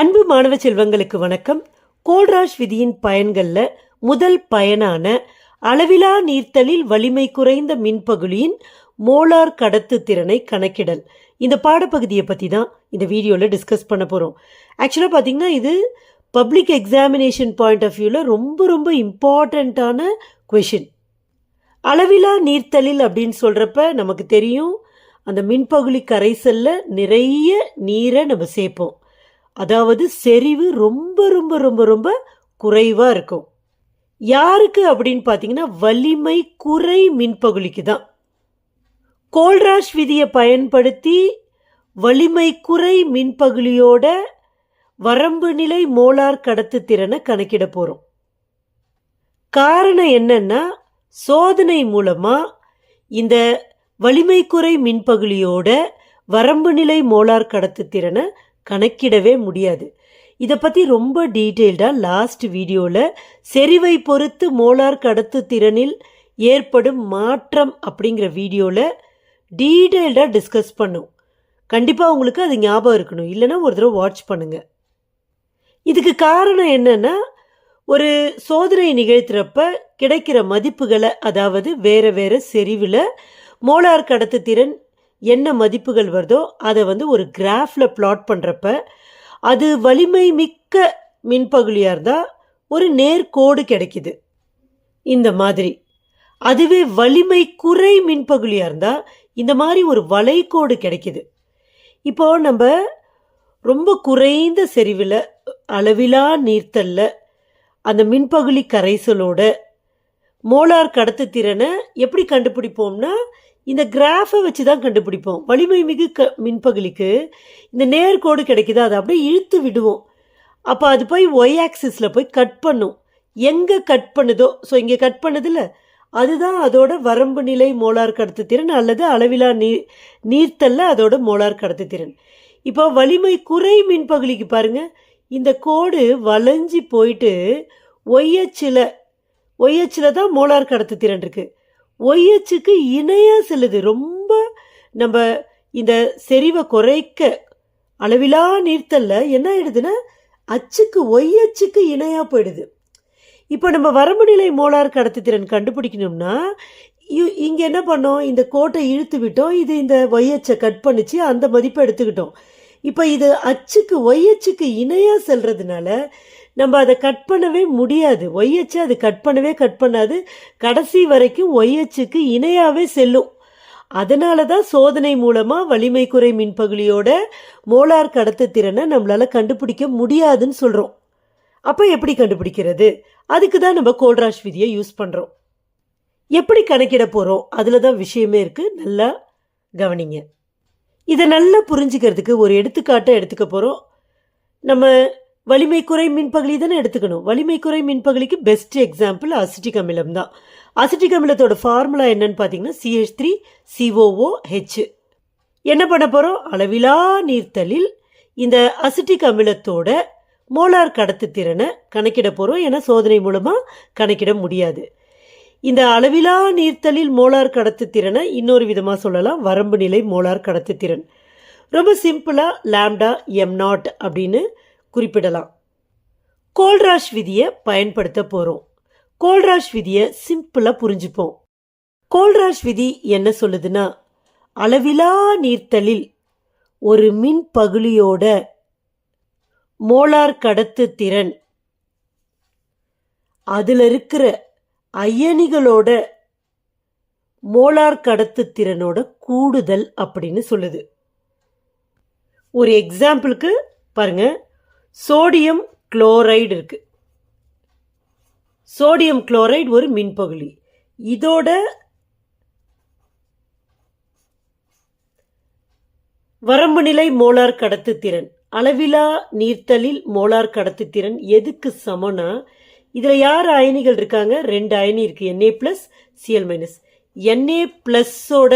அன்பு மாணவ செல்வங்களுக்கு வணக்கம். கோல்ராஷ் விதியின் பயன்களில் முதல் பயனான அளவிலா நீர்த்தலில் வலிமை குறைந்த மின்பகுலியின் மோலார் கடத்து திறனை கணக்கிடல். இந்த பாடப்பகுதியை பற்றி தான் இந்த வீடியோவில் டிஸ்கஸ் பண்ண போகிறோம் ஆக்சுவலாக பார்த்தீங்கன்னா இது பப்ளிக் எக்ஸாமினேஷன் பாயிண்ட் ஆஃப் வியூவில் ரொம்ப ரொம்ப இம்பார்ட்டண்ட்டான கொஷின் அளவிலா நீர்த்தலில் அப்படின்னு சொல்கிறப்ப நமக்கு தெரியும் அந்த மின்பகுலி கரைசல்ல நிறைய நீரை நம்ம சேர்ப்போம். அதாவது செறிவு ரொம்ப ரொம்ப ரொம்ப ரொம்ப குறைவாக இருக்கும். யாருக்கு அப்படின்னு பார்த்தீங்கன்னா வலிமை குறை மின்பகுளிக்கு தான். கோல்ராஷ் விதியை பயன்படுத்தி வலிமை குறை மின்பகுளியோட வரம்பு நிலை மோலார் கடத்து திறனை கணக்கிட போகிறோம் காரணம் என்னன்னா சோதனை மூலமாக இந்த வலிமை குறை மின்பகுளியோட வரம்பு நிலை மோலார் கடத்து திறனை கணக்கிடவே முடியாது. இதை பற்றி ரொம்ப டீட்டெயில்டாக லாஸ்ட் வீடியோவில் செறிவை பொறுத்து மோலார் கடத்து திறனில் ஏற்படும் மாற்றம் அப்படிங்கிற வீடியோவில் டீட்டெயில்டாக டிஸ்கஸ் பண்ணும். கண்டிப்பாக உங்களுக்கு அது ஞாபகம் இருக்கணும். இல்லைன்னா ஒரு தடவை வாட்ச் பண்ணுங்கள் இதுக்கு காரணம் என்னென்னா ஒரு சோதனை நிகழ்த்துறப்ப கிடைக்கிற மதிப்புகளை அதாவது வேறு வேறு செறிவில் மோலார் கடத்து திறன் என்ன மதிப்புகள் வருதோ அதை வந்து ஒரு கிராஃபில் பிளாட் பண்ணுறப்ப அது வலிமை மிக்க மின்பகுலியாக இருந்தால் ஒரு நேர்கோடு கிடைக்குது. இந்த மாதிரி. அதுவே வலிமை குறை மின்பகுலியாக இருந்தால் இந்த மாதிரி ஒரு வளைகோடு கிடைக்குது. இப்போ நம்ம ரொம்ப குறைந்த செறிவில் அளவிலா நீர்த்தல்ல அந்த மின்பகுலி கரைசலோட மோலார் கடத்து திறனை எப்படி கண்டுபிடிப்போம்னா இந்த கிராஃபை வச்சு தான் கண்டுபிடிப்போம். வலிமை மிகு க மின்பகுலிக்கு இந்த நேர்கோடு கிடைக்குது? அதை அப்படியே இழுத்து விடுவோம். அப்போ அது போய் ஒய் ஆக்சிஸில் போய் கட் பண்ணும். எங்கே கட் பண்ணுதோ? ஸோ இங்கே கட் பண்ணுதில்ல? அதுதான் அதோட வரம்பு நிலை மோலார் கடத்து திறன் அல்லது அளவிலா நீர் நீர்த்தல்ல அதோட மோலார் கடத்து திறன். இப்போ வலிமை குறை மின்பகுலிக்கு பாருங்க. இந்த கோடு வளைஞ்சி போயிட்டு ஒய்யச்சில ஒய்யச்சில தான் மோலார் கடத்து திறன் இருக்குது ஒய்யச்சுக்கு இணையாக செல்லுது. ரொம்ப நம்ம இந்த செறிவை குறைக்க அளவிலா நீர்த்தல்ல என்ன ஆயிடுதுன்னா அச்சுக்கு ஒய்யச்சுக்கு இணையாக போயிடுது. இப்போ நம்ம வரம்பு நிலை மோலார் கடத்துத்திறன் கண்டுபிடிக்கணும்னா இங்கே என்ன பண்ணோம்? இந்த கோட்டை இழுத்து விட்டோம். இது இந்த ஒய்யச்சை கட் பண்ணிச்சு அந்த மதிப்பை எடுத்துக்கிட்டோம். இப்போ இது அச்சுக்கு ஒய்யச்சுக்கு இணையாக செல்றதுனால நம்ம அதை கட் பண்ணவே முடியாது. ஒய்யச்சு அது கட் பண்ணவே கட் பண்ணாது. கடைசி வரைக்கும் ஒய்யச்சுக்கு இணையாகவே செல்லும். அதனால தான் சோதனை மூலமாக வலிமை குறை மின்பகுலியோட மோலார் கடத்துத்திறனை நம்மளால் கண்டுபிடிக்க முடியாதுன்னு சொல்கிறோம் அப்போ எப்படி கண்டுபிடிக்கிறது? அதுக்கு தான் நம்ம கோல்ராஷ் விதியை யூஸ் பண்ணுறோம் எப்படி கணக்கிட போகிறோம் அதில் தான் விஷயமே இருக்குது நல்லா கவனிங்க. இதை நல்லா புரிஞ்சுக்கிறதுக்கு ஒரு எடுத்துக்காட்டை எடுத்துக்க போகிறோம் நம்ம வலிமை குறை மின்பகுளி தானே எடுத்துக்கணும். வலிமை குறை மின்பகுளிக்கு பெஸ்ட் எக்ஸாம்பிள் அசிட்டிக் அமிலம் தான். அசிட்டிக் அமிலத்தோட ஃபார்முலா என்னன்னு பார்த்தீங்கன்னா சிஹெச் த்ரீ சிஓஓ ஹெச் என்ன பண்ண போகிறோம் அளவிலா நீர்த்தலில் இந்த அசிட்டிக் அமிலத்தோட மோலார் கடத்து திறனை கணக்கிட போகிறோம் ஏன்னா சோதனை மூலமாக கணக்கிட முடியாது. இந்த அளவிலா நீர்த்தலில் மோலார் கடத்து திறனை இன்னொரு விதமாக சொல்லலாம். வரம்பு நிலை மோலார் கடத்து திறன் ரொம்ப சிம்பிளாக லேம்டா எம் நாட் அப்படின்னு குறிப்பிடலாம். கோல்ராஷ் விதியை பயன்படுத்த போகிறோம் கோல்ராஷ் விதியை சிம்பிளாக புரிஞ்சுப்போம். கோல்ராஷ் விதி என்ன சொல்லுதுன்னா அளவிலா நீர்த்தலில் ஒரு மின் பகுளியோட மோலார் கடத்து திறன் அதில் இருக்கிற அயனிகளோட மோலார் கடத்து திறனோட கூடுதல் அப்படின்னு சொல்லுது. ஒரு எக்ஸாம்பிளுக்கு பாருங்கள் சோடியம் குளோரைடு இருக்கு. சோடியம் குளோரைடு ஒரு மின்பகுளி இதோட வரம்பு நிலை மோலார் கடத்து திறன் அளவிலா நீர்த்தலில் மோலார் கடத்து திறன் எதுக்கு சமனா இதில் யார் அயனிகள் இருக்காங்க? ரெண்டு அயனி இருக்கு NA plus CL minus NA ப்ளஸ்ஸோட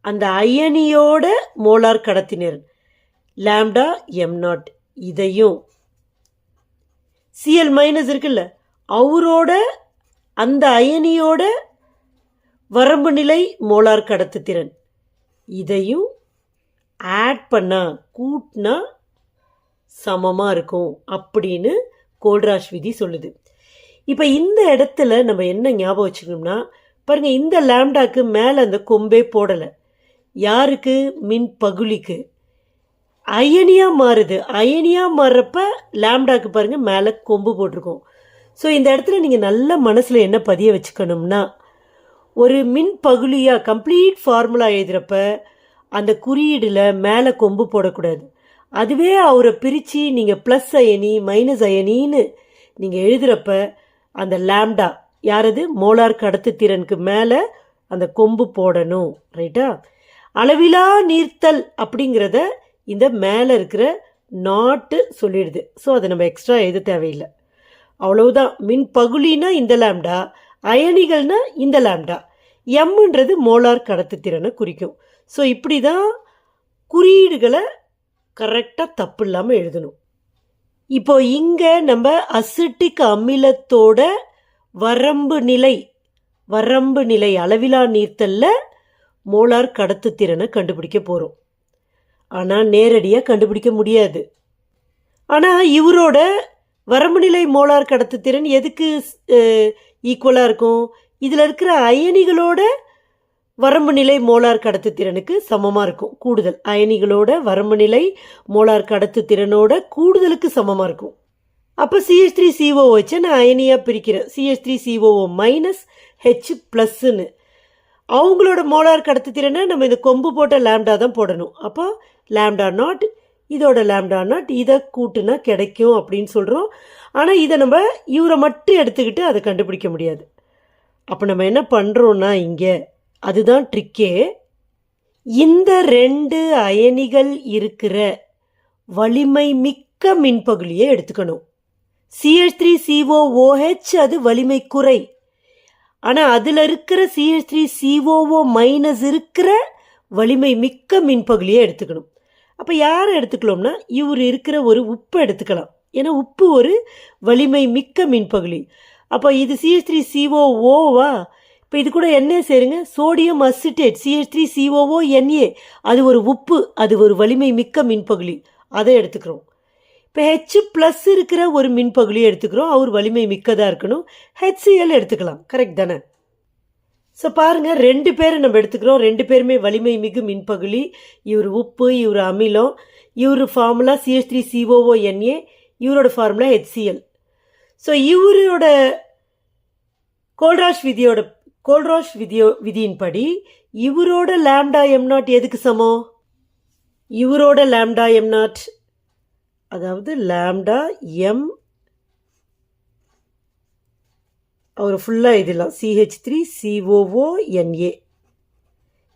அந்த அயனியோட மோலார் கடத்தினர். லேம்டா எம் நாட் இதையும் சிஎல் மைனஸ் இருக்குல்ல அவரோட அந்த அயனியோட வரம்பு நிலை மோலார் கடத்து திறன் இதையும் ஆட் பண்ணா கூட்டினா சமமாக இருக்கும் அப்படின்னு கோல்ராஷ் விதி சொல்லுது. இப்போ இந்த இடத்துல நம்ம என்ன ஞாபகம் வச்சுக்கணும்னா பாருங்கள் இந்த லேம்டாக்கு மேலே அந்த கொம்பே போடலை. யாருக்கு? மின் பகுலிக்கு. அயனியாக மாறுது. அயனியாக மாறுறப்ப லேம்டாக்கு பாருங்கள் மேலே கொம்பு போட்டிருக்கோம். ஸோ இந்த இடத்துல நீங்கள் நல்ல மனசில் என்ன பதிய வச்சுக்கணும்னா ஒரு மின் பகுலியாக கம்ப்ளீட் ஃபார்முலா எழுதுகிறப்ப அந்த குறியீடில் மேலே கொம்பு போடக்கூடாது. அதுவே அவரை பிரித்து நீங்கள் ப்ளஸ் அயனி மைனஸ் அயனின்னு நீங்கள் எழுதுகிறப்ப அந்த லேம்டா யாரது? மோலார் கடத்துத்திறனுக்கு மேலே அந்த கொம்பு போடணும். ரைட்டா அளவிலா நீர்த்தல் அப்படிங்கிறத இந்த மேலே இருக்கிற நாட்டு சொல்லிடுது. ஸோ அதை நம்ம எக்ஸ்ட்ரா எழுத தேவையில்லை. அவ்வளவுதான். மின் பகுலினா இந்த லேம்டா அயனிகள்னா இந்த லேம்டா. எம்ன்றது மோலார் கடத்துத்திறனை குறிக்கும். ஸோ இப்படி தான் குறியீடுகளை கரெக்டாக தப்பு இல்லாமல் எழுதணும். இப்போ இங்கே நம்ம அசிட்டிக் அமிலத்தோட வரம்பு நிலை வரம்பு நிலை அளவிலா நீர்த்தல்ல மோலார் கடத்துத்திறனை கண்டுபிடிக்க போகிறோம் ஆனால் நேரடியாக கண்டுபிடிக்க முடியாது. ஆனால் இவரோட வரம்பு நிலை மோலார் கடத்துத்திறன் எதுக்கு ஈக்குவலாக இருக்கும்? இதில் இருக்கிற அயனிகளோட வரம்பு நிலை மோலார் கடத்துத்திறனுக்கு சமமாக இருக்கும். கூடுதல். அயனிகளோட வரம்பு நிலை மோலார் கடத்துத்திறனோட கூடுதலுக்கு சமமாக இருக்கும். அப்போ சிஹெச் த்ரீ சிஓ வச்சு நான் அயனியாக பிரிக்கிறேன் CH three COO minus H ப்ளஸ்ன்னு அவங்களோட மோலார் கடத்துத்திறனை நம்ம இந்த கொம்பு போட்ட லேம்டா தான் போடணும். அப்போ லேம்டா நாட் இதோட லேம்டா நாட் இதை கூட்டுனா கிடைக்கும் அப்படின்னு சொல்கிறோம் ஆனால் இதை நம்ம இவரை மட்டும் எடுத்துக்கிட்டு அதை கண்டுபிடிக்க முடியாது. அப்போ நம்ம என்ன பண்ணுறோன்னா இங்கே அதுதான் ட்ரிக்கே இந்த ரெண்டு அயனிகள் இருக்கிற வலிமை மிக்க மின்பகுலியை எடுத்துக்கணும். சிஹெச் த்ரீ சிஓஓஹெச் அது வலிமை குறை. ஆனால் அதில் இருக்கிற சிஹெச் த்ரீ சிஓஓ மைனஸ் இருக்கிற வலிமை மிக்க மின்பகுலியை எடுத்துக்கணும். அப்போ யாரை எடுத்துக்கலாம்னா இவர் இருக்கிற ஒரு உப்பை எடுத்துக்கலாம். ஏன்னா உப்பு ஒரு வலிமை மிக்க மின்பகுலி அப்போ இது சிஹெச் த்ரீ சிஓஓவா இப்போ இது கூட என்ன சேருங்க. Sodium acetate CH three COO NA அது ஒரு உப்பு அது ஒரு வலிமை மிக்க மின்பகுலி அதை எடுத்துக்கிறோம். இப்போ ஹெச் ப்ளஸ் இருக்கிற ஒரு மின்பகுலியை எடுத்துக்கிறோம். அவர் வலிமை மிக்கதாக இருக்கணும். ஹெச்சிஎல் எடுத்துக்கலாம். கரெக்ட் தானே? ஸோ பாருங்கள் ரெண்டு பேரை நம்ம எடுத்துக்கிறோம். ரெண்டு பேருமே வலிமை மிகு மின்பகுலி இவர் உப்பு இவர் அமிலம் இவர் formula CH three COO NA இவரோட ஃபார்முலா ஹெச்சிஎல் ஸோ இவரோட கோல்ராஷ் விதியோட கோல்ராஷ் விதியோ விதியின்படி இவரோட லேம்டா எம் நாட் எதுக்கு சமம்? இவரோட லேம்டா எம் நாட் அதாவது லேம்டா எம் அவர் ஃபுல்லாக எழுதிடலாம் சிஹெச் த்ரீ சிஓஓ என்ஏ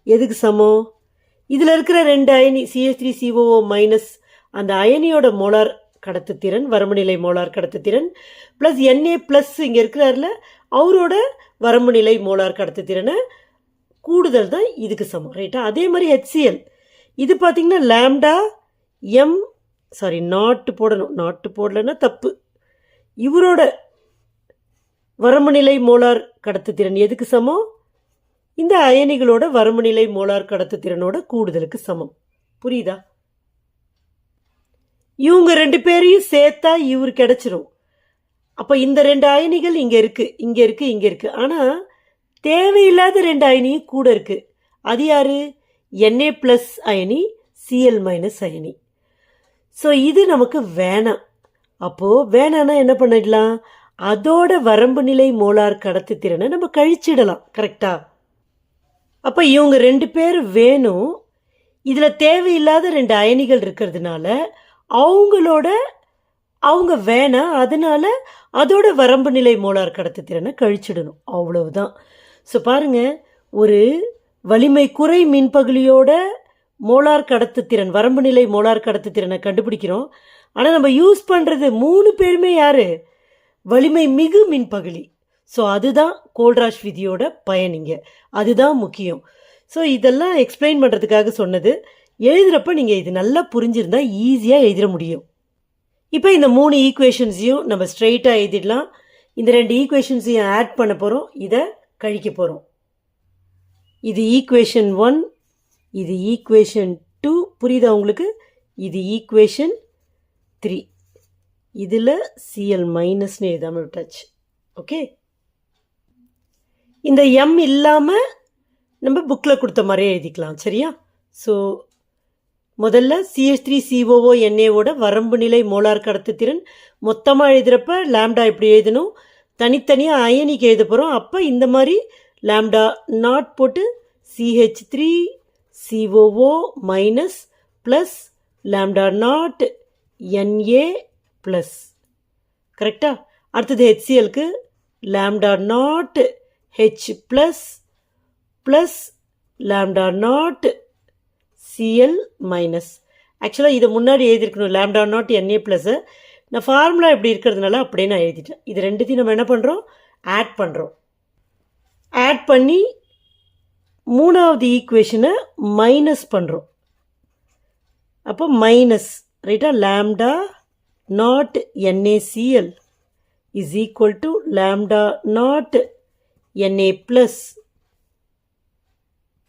எதுக்கு சமம்? இதில் இருக்கிற ரெண்டு அயனி சிஹெச் த்ரீ சிஓஓ மைனஸ் அந்த அயனியோட மோலார் கடத்துத்திறன் வரம்புநிலை மோலார் கடத்துத்திறன் ப்ளஸ் என்ஏ ப்ளஸ் இங்கே இருக்கிறார்ல அவரோட வரம்புநிலை மோலார் கடத்துத்திறனை கூடுதல் தான் இதுக்கு சமம் ரைட்டா அதே மாதிரி ஹெச்சிஎல் இது பார்த்திங்கன்னா லேம்டா எம் சாரி நாட்டு போடணும். நாட்டு போடலைன்னா தப்பு. இவரோட வரம்புநிலை மோலார் கடத்துத்திறன் எதுக்கு சமம்? இந்த அயனிகளோட வரம்புநிலை மோலார் கடத்துத்திறனோட கூடுதலுக்கு சமம். புரியுதா? இவங்க ரெண்டு பேரையும் சேர்த்தா இவர் கிடச்சிரும். அப்போ இந்த ரெண்டு அயனிகள் இங்கே இருக்குது இங்கே இருக்குது இங்கே இருக்குது ஆனால் தேவையில்லாத ரெண்டு அயனியும் கூட இருக்குது அது யாரு? என்ஏ ப்ளஸ் அயனி சிஎல் மைனஸ் அயனி. ஸோ இது நமக்கு வேணாம். அப்போது வேணான்னா என்ன பண்ணிடலாம்? அதோட வரம்பு நிலை மோலார் கடத்துத்திறனை நம்ம கழிச்சிடலாம். கரெக்டா அப்போ இவங்க ரெண்டு பேர் வேணும். இதில் தேவையில்லாத ரெண்டு அயனிகள் இருக்கிறதுனால அவங்களோட அவங்க வேணாம் அதனால அதோட வரம்பு நிலை மோலார் கடத்துத்திறனை கழிச்சிடணும். அவ்வளவுதான். ஸோ பாருங்கள் ஒரு வலிமை குறை மின்பகுலியோட மோலார் கடத்துத்திறன் வரம்பு நிலை மோலார் கடத்துத்திறனை கண்டுபிடிக்கிறோம். ஆனால் நம்ம யூஸ் பண்ணுறது மூணு பேருமே யார்? வலிமை மிகு மின்பகுலி. ஸோ அதுதான் கோல்ராஷ் விதியோட பயனிங்க அதுதான் முக்கியம். ஸோ இதெல்லாம் எக்ஸ்பிளைன் பண்ணுறதுக்காக சொன்னது. எழுதுகிறப்ப நீங்கள் இது நல்லா புரிஞ்சிருந்தா ஈஸியாக எழுதிட முடியும். இப்போ இந்த மூணு ஈக்குவேஷன்ஸையும் நம்ம ஸ்ட்ரெயிட்டாக எழுதிடலாம். இந்த ரெண்டு ஈக்குவேஷன்ஸையும் ஆட் பண்ண போகிறோம் இதை கழிக்க போகிறோம் இது ஈக்குவேஷன் ஒன் இது ஈக்குவேஷன் டூ புரியுதா உங்களுக்கு? இது ஈக்குவேஷன் த்ரீ இதில் சிஎல் மைனஸ்னு எழுதாமல் விட்டாச்சு. ஓகே இந்த எம் இல்லாமல் நம்ம புக்கில் கொடுத்த மாதிரியே எழுதிக்கலாம். சரியா? ஸோ முதல்ல சிஎஸ் த்ரீ சிஓஓ என்ஏவோட வரம்பு நிலை மோலார் கடத்துத்திறன் மொத்தமாக எழுதுகிறப்ப லேம்டா இப்படி எழுதணும். தனித்தனியாக அயனிக்கு எழுத போகிறோம் அப்போ இந்த மாதிரி லேம்டா நாட் போட்டு CH three COO minus plus lambda naught NA plus கரெக்டா அடுத்தது ஹெச்சிஎல்க்கு lambda naught H plus plus lambda naught CL minus ஆக்சுவலாக இதை முன்னாடி எழுதியிருக்கணும் லேம்டா நாட் என்ஏ ப்ளஸ்ஸை நான் ஃபார்முலா இப்படி இருக்கிறதுனால அப்படியே நான் எழுதிட்டேன். இது ரெண்டுத்தையும் நம்ம என்ன பண்ணுறோம் ஆட் பண்ணுறோம் ஆட் பண்ணி மூணாவது ஈக்குவேஷனை மைனஸ் பண்ணுறோம் அப்போ மைனஸ் ரைட்டா lambda naught NACL is equal to lambda naught NA plus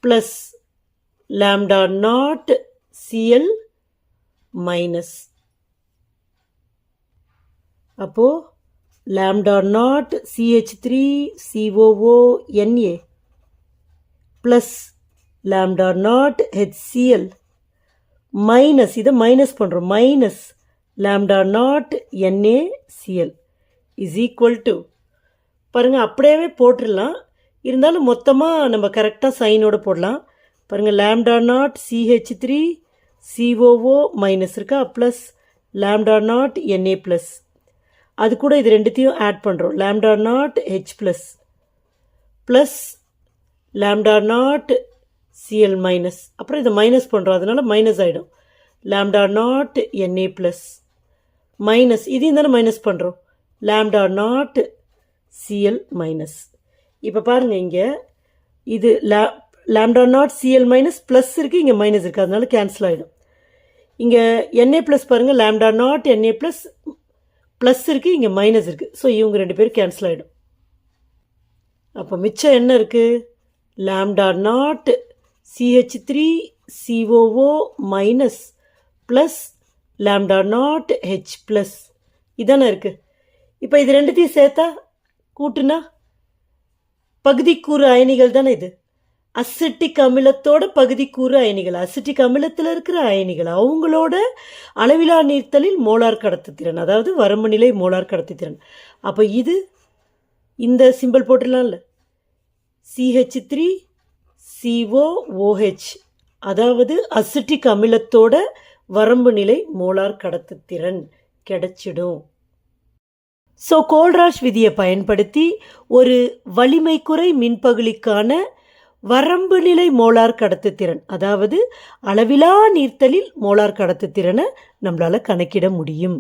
plus lambda naught CL minus அப்போது lambda naught CH three COO NA plus lambda naught HCL minus இதை மைனஸ் பண்ணுறோம் minus lambda naught NACL is equal to பாருங்கள் அப்படியே போட்டுடலாம். இருந்தாலும் மொத்தமாக நம்ம கரெக்டாக சைனோடு போடலாம். பாருங்கள் lambda naught CH three COO minus இருக்கா? Plus lambda naught NA plus அது கூட இது ரெண்டுத்தையும் ஆட் பண்ணுறோம் lambda naught H plus plus lambda naught CL minus அப்புறம் இதை மைனஸ் பண்ணுறோம் அதனால மைனஸ் ஆகிடும் lambda naught NA plus minus இதையும் தானே மைனஸ் பண்ணுறோம் லேம்டா நாட் சிஎல் மைனஸ் இப்போ பாருங்கள் இங்கே. இது லே lambda naught CL minus plus இருக்குது இங்கே மைனஸ் இருக்குது அதனால கேன்சல் ஆகிடும் இங்கே என்ஏ ப்ளஸ் பாருங்கள் lambda naught NA plus plus இருக்குது இங்கே மைனஸ் இருக்குது ஸோ இவங்க ரெண்டு பேரும் கேன்சல் ஆகிடும் அப்போ மிச்சம் என்ன இருக்குது lambda naught CH three COO minus plus lambda naught H plus இதானே இருக்குது இப்போ இது ரெண்டுத்தையும் சேர்த்தா கூட்டுனா பகுதிக்கூறு அயனிகள் தானே இது? அசிட்டிக் அமிலத்தோட பகுதிக்கூறு அயனிகள். அசிட்டிக் அமிலத்தில் இருக்கிற அயனிகள் அவங்களோட அளவிலா நீர்த்தலில் மோலார் கடத்துத்திறன் அதாவது வரம்பு நிலை மோலார் கடத்துத்திறன் அப்போ இது இந்த சிம்பிள் போட்டுடலாம்ல சிஹெச் த்ரீ சிஓஓஹெச் அதாவது அசிட்டிக் அமிலத்தோட வரம்பு நிலை மோலார் கடத்துத்திறன் கிடைச்சிடும். ஸோ கோல்ராஷ் விதியை பயன்படுத்தி ஒரு வலிமை குறை மின்பகுளிக்கான வரம்பு நிலை மோலார் கடத்துத்திறன் அதாவது அளவிலா நீர்த்தலில் மோலார் கடத்துத்திறனை நம்மளால் கணக்கிட முடியும்.